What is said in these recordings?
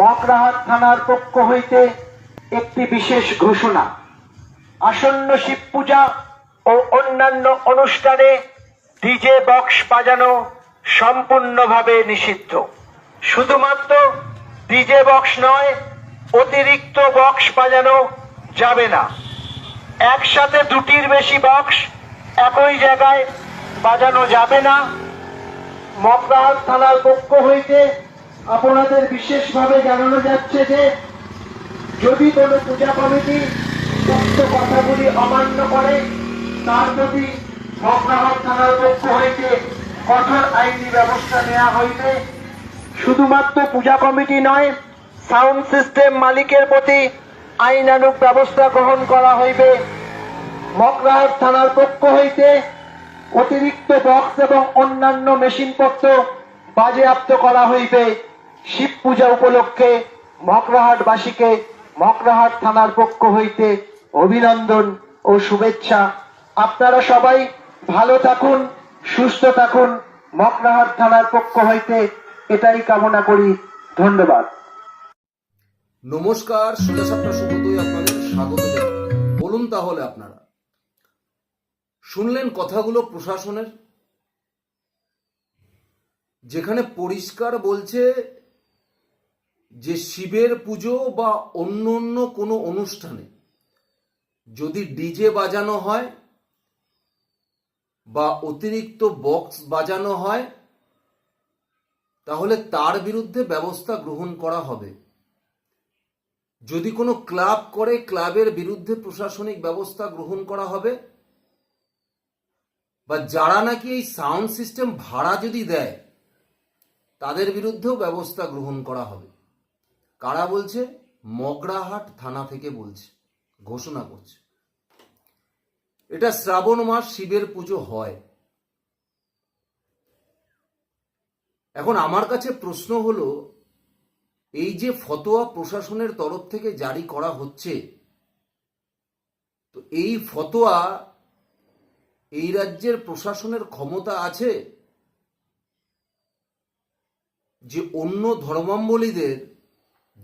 মকরাহাট থানার পক্ষ হইতে একটি বিশেষ ঘোষণা। আসন্ন শিব পূজা ও অন্যান্য অনুষ্ঠানে ডিজে বক্স বাজানো সম্পূর্ণভাবে নিষিদ্ধ। শুধুমাত্র ডিজে বক্স নয়, অতিরিক্ত বক্স বাজানো যাবে না। একসাথে দুটির বেশি বক্স একই জায়গায় বাজানো যাবে না। মকরাহাট থানার পক্ষ হইতে আপনাদের বিশেষভাবে জানানো যাচ্ছে যে, যদি কোনো পূজা কমিটি উক্ত কথাগুলি অমান্য করে, তার প্রতি মকরাহাট থানার পক্ষ হইতে কঠোর আইনি ব্যবস্থা নেওয়া হইবে। শুধুমাত্র পূজা কমিটি নয়, সাউন্ড সিস্টেম মালিকের প্রতি আইনানুক ব্যবস্থা গ্রহণ করা হইবে। মকরাহাট থানার পক্ষ হইতে অতিরিক্ত বক্স এবং অন্যান্য মেশিনপত্র বাজেয়াপ্ত করা হইবে। শিব পূজা উপলক্ষে মকরাহাটবাসীকে মকরাহাট থানার পক্ষ হইতে অভিনন্দন ও শুভেচ্ছা। আপনারা সবাই ভালো থাকুন, সুস্থ থাকুন। মকরাহাট থানার পক্ষ হইতে এটাই কামনা করি। ধন্যবাদ। নমস্কার সোজা সাপটা শুভদই আপনাদের স্বাগত বলুন তাহলে আপনারা, শুনলেন কথাগুলো প্রশাসনের? যেখানে পরিষ্কার বলছে যে শিবের পুজো বা অন্য অন্য কোনো অনুষ্ঠানে যদি ডিজে বাজানো হয় বা অতিরিক্ত বক্স বাজানো হয়, তাহলে তার বিরুদ্ধে ব্যবস্থা গ্রহণ করা হবে। যদি কোনো ক্লাব করে, ক্লাবের বিরুদ্ধে প্রশাসনিক ব্যবস্থা গ্রহণ করা হবে, বা যারা নাকি এই সাউন্ড সিস্টেম ভাড়া যদি দেয়, তাদের বিরুদ্ধেও ব্যবস্থা গ্রহণ করা হবে। কারা বলছে? মগরাহাট থানা থেকে বলছে, ঘোষণা করছে। এটা শ্রাবণ মাস, শিবের পুজো হয়। এখন আমার কাছে প্রশ্ন হলো, এই যে ফতোয়া প্রশাসনের তরফ থেকে জারি করা হচ্ছে, তো এই ফতোয়া এই রাজ্যের প্রশাসনের ক্ষমতা আছে? যে অন্য ধর্মাম্বলীদের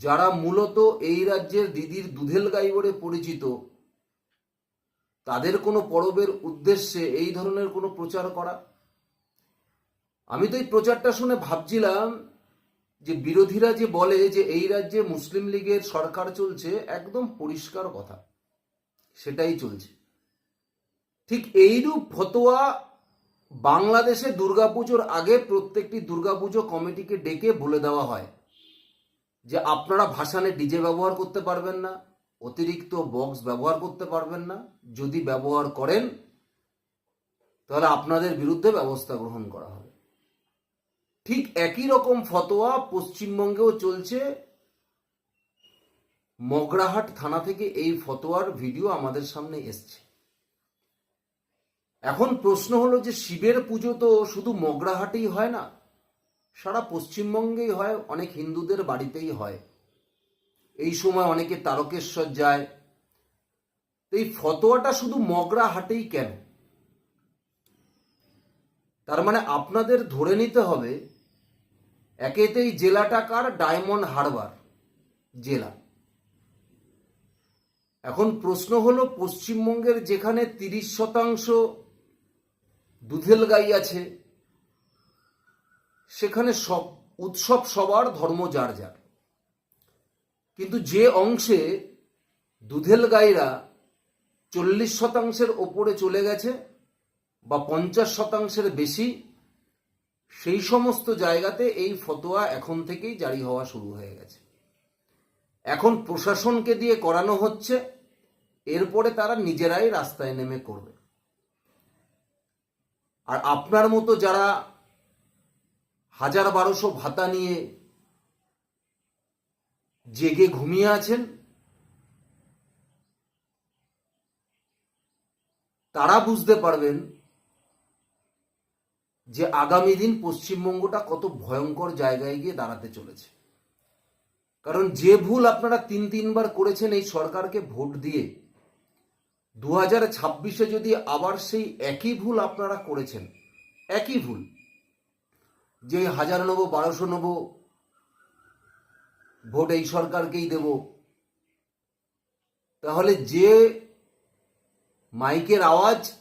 যারা মূলত এই রাজ্যের দিদির দুধেল গাই বলে পরিচিত, তাদের কোনো পরবের উদ্দেশ্যে এই ধরনের কোনো প্রচার করা? আমি তো এই প্রচারটা শুনে ভাবছিলাম যে বিরোধীরা যে বলে যে এই রাজ্যে মুসলিম লীগের সরকার চলছে, একদম পরিষ্কার কথা। সেটাই চলছে। ঠিক এইরূপ ফতোয়া বাংলাদেশে দুর্গাপুজোর আগে প্রত্যেকটি দুর্গাপুজো কমিটিকে ডেকে বলে দেওয়া হয়। যে আপনারা ভাসানে ডিজে ব্যবহার করতে পারবেন না, অতিরিক্ত বক্স ব্যবহার করতে পারবেন না। যদি ব্যবহার করেন, তাহলে আপনাদের বিরুদ্ধে ব্যবস্থা গ্রহণ করা হবে। ঠিক একই রকম ফতোয়া পশ্চিমবঙ্গেও চলছে। মগরাহাট থানা থেকে এই ফতোয়ার ভিডিও আমাদের সামনে এসছে। এখন প্রশ্ন হলো যে শিবের পুজো তো শুধু মগরাহাটেই হয় না সারা পশ্চিমবঙ্গেই হয়, অনেক হিন্দুদের বাড়িতেই হয়। এই সময় অনেকে তারকেশ্বর যায়। এই ফতোয়াটা শুধু মগরা হাটেই কেন? তার মানে আপনাদের ধরে নিতে হবে, একেতেই জেলাটা কার? ডায়মন্ড হারবার জেলা। এখন প্রশ্ন হলো, পশ্চিমবঙ্গের যেখানে তিরিশ শতাংশ দুধেল গাই আছে সেখানে সব, উৎসব সবার, ধর্ম যার যার। কিন্তু যে অংশে দুধেল গাইরা চল্লিশ শতাংশের ওপরে চলে গেছে বা পঞ্চাশ শতাংশের বেশি, সেই সমস্ত জায়গাতে এই ফতোয়া এখন থেকেই জারি হওয়া শুরু হয়ে গেছে। এখন প্রশাসনকে দিয়ে করানো হচ্ছে, এরপরে তারা নিজেরাই রাস্তায় নেমে করবে। আর আপনার মতো যারা হাজার বারোশো ভাতা নিয়ে জেগে ঘুমিয়ে আছেন। তারা বুঝতে পারবেন যে আগামী দিন পশ্চিমবঙ্গটা কত ভয়ঙ্কর জায়গায় গিয়ে দাঁড়াতে চলেছে। কারণ যে ভুল আপনারা তিন তিনবার করেছেন এই সরকারকে ভোট দিয়ে, দু হাজার ছাব্বিশে যদি আবার সেই একই ভুল আপনারা করেছেন, একই ভুল যে হাজার নেব, বারোশো নেব, ভোট এই সরকারকেই দেব। তাহলে যে মাইকের আওয়াজ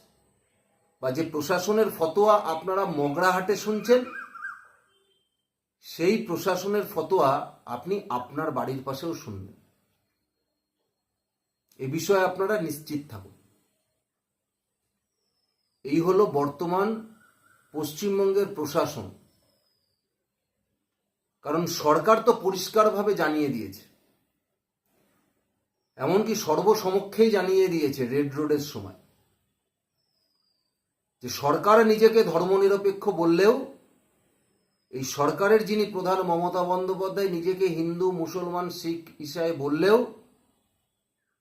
বা যে প্রশাসনের ফতোয়া আপনারা মগরাহাটে শুনছেন, সেই প্রশাসনের ফতোয়া আপনি আপনার বাড়ির পাশেও শুনবেন। এ বিষয়ে আপনারা নিশ্চিত থাকুন। এই হলো বর্তমান পশ্চিমবঙ্গের প্রশাসন। কারণ সরকার তো পরিষ্কারভাবে জানিয়ে দিয়েছে। এমনকি সর্বসমক্ষেই জানিয়ে দিয়েছে রেড রোডের সময়। যে সরকার নিজেকে ধর্মনিরপেক্ষ বললেও এই সরকারের যিনি প্রধান মমতা বন্দ্যোপাধ্যায় নিজেকে হিন্দু, মুসলমান, শিখ, ইসাই বললেও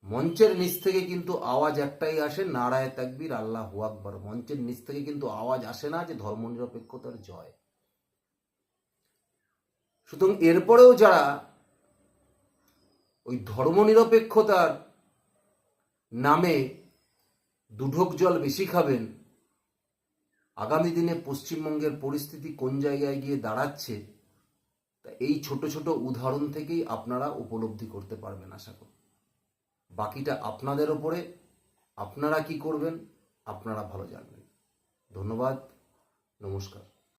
মঞ্চের নিচ থেকে কিন্তু আওয়াজ একটাই আসে, নারায় তাকবির, আল্লাহ আকবর। মঞ্চের নিচ থেকে কিন্তু আওয়াজ আসে না যে ধর্মনিরপেক্ষতার জয়। সুতরাং এরপরেও যারা ওই ধর্মনিরপেক্ষতার নামে দুঢোক জল বেশি খাবেন, আগামী দিনে পশ্চিমবঙ্গের পরিস্থিতি কোন জায়গায় গিয়ে দাঁড়াচ্ছে, তা এই ছোট ছোট উদাহরণ থেকেই আপনারা উপলব্ধি করতে পারবেন আশা করি। বাকিটা আপনাদের ওপরে, আপনারা কি করবেন, আপনারা ভালো জানবেন। ধন্যবাদ, নমস্কার।